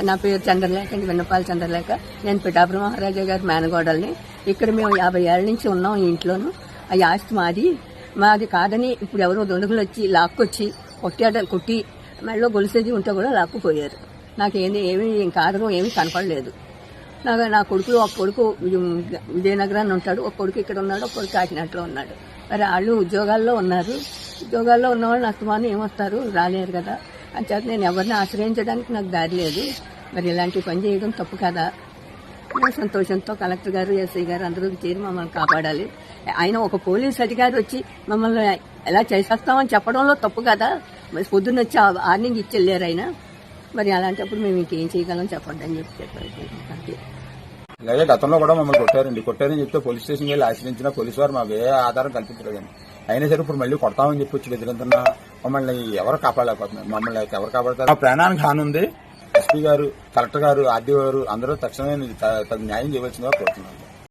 నా పేరు చంద్రలేఖ అండి విన్నపాల చంద్రలేఖ. నేను పిఠాపురం మహారాజా గారి మేనగోడల్ని. ఇక్కడ మేము యాభై ఏళ్ళ నుంచి ఉన్నాం ఈ ఇంట్లోను. ఆ ఆస్తి మాది. మాది కాదని ఇప్పుడు ఎవరో దొండగులు వచ్చి లాక్కొచ్చి కొట్టాడ కొట్టి మెడలో గొలుసేది ఉంటే కూడా లాక్కుపోయారు. నాకు ఏమి ఏమి కాదరం ఏమీ కనపడలేదు. నాకు నా కొడుకు ఒక కొడుకు విజయనగరాన్ని ఉంటాడు. ఒక కొడుకు ఇక్కడ ఉన్నాడు ఒక కొడుకు కాకినాడలో ఉన్నాడు. మరి వాళ్ళు ఉద్యోగాల్లో ఉన్నారు. ఉద్యోగాల్లో ఉన్నవాళ్ళు నష్టమాని ఏమొస్తారు? రాలేరు కదా. అని నేను ఎవరిని ఆశ్రయించడానికి నాకు దారి లేదు. మరి ఇలాంటి పని చేయడం తప్పు కదా. సంతోషంతో కలెక్టర్ గారు ఎస్ఐ గారు అందరూ చేరి మమ్మల్ని కాపాడాలి. ఆయన ఒక పోలీస్ అధికారి వచ్చి మమ్మల్ని ఎలా చేసేస్తామని చెప్పడంలో తప్పు కదా. మరి పొద్దున్న వచ్చి వార్నింగ్ ఇచ్చి వెళ్ళారు ఆయన. మరి అలాంటప్పుడు మేము ఇంకేం చేయగలం చెప్పండి అని చెప్పి చెప్పారు. అంతే. గతంలో కూడా మమ్మల్ని కొట్టారండి. కొట్టారని చెప్తే పోలీస్ స్టేషన్ వెళ్ళి ఆశ్రయించిన పోలీసు వారు మాకు ఏ ఆధారం కల్పించలేదండి. అయినా సరే ఇప్పుడు మళ్ళీ కొడతామని చెప్పి వచ్చి మమ్మల్ని ఎవరు కాపాడలేకపోతున్నారు? మమ్మల్ని అయితే ఎవరు కాపాడతారు? ప్రాణానికి హాని ఉంది ఎస్పీ గారు కలెక్టర్ గారు ఆర్డీఓ గారు అందరూ తక్షణమే న్యాయం చేయవలసిందిగా కోరుతున్నాను